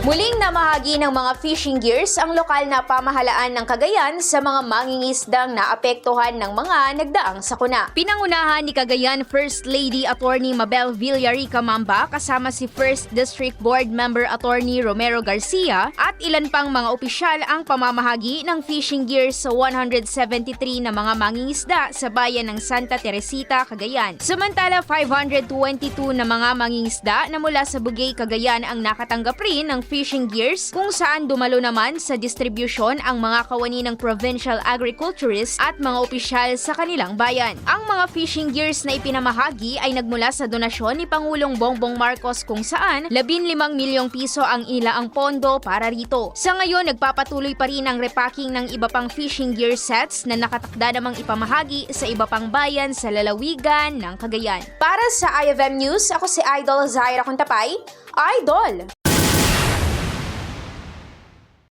Muling namahagi ng mga fishing gears ang lokal na pamahalaan ng Cagayan sa mga mangingisdang naapektuhan ng mga nagdaang sakuna. Pinangunahan ni Cagayan First Lady Attorney Mabel Villarica Mamba kasama si First District Board Member Attorney Romero Garcia at ilan pang mga opisyal ang pamamahagi ng fishing gears sa 173 na mga mangingisda sa bayan ng Santa Teresita, Cagayan. Samantala, 522 na mga mangingisda na mula sa Bugay, Cagayan ang nakatanggap rin ng fishing gears kung saan dumalo naman sa distribusyon ang mga kawani ng provincial agriculturists at mga opisyal sa kanilang bayan. Ang mga fishing gears na ipinamahagi ay nagmula sa donasyon ni Pangulong Bongbong Marcos kung saan 15 milyong piso ang inilaang pondo para rito. Sa ngayon, nagpapatuloy pa rin ang repacking ng iba pang fishing gear sets na nakatakda namang ipamahagi sa iba pang bayan sa lalawigan ng Cagayan. Para sa IFM News, ako si Idol Zaira Kuntapay. Idol!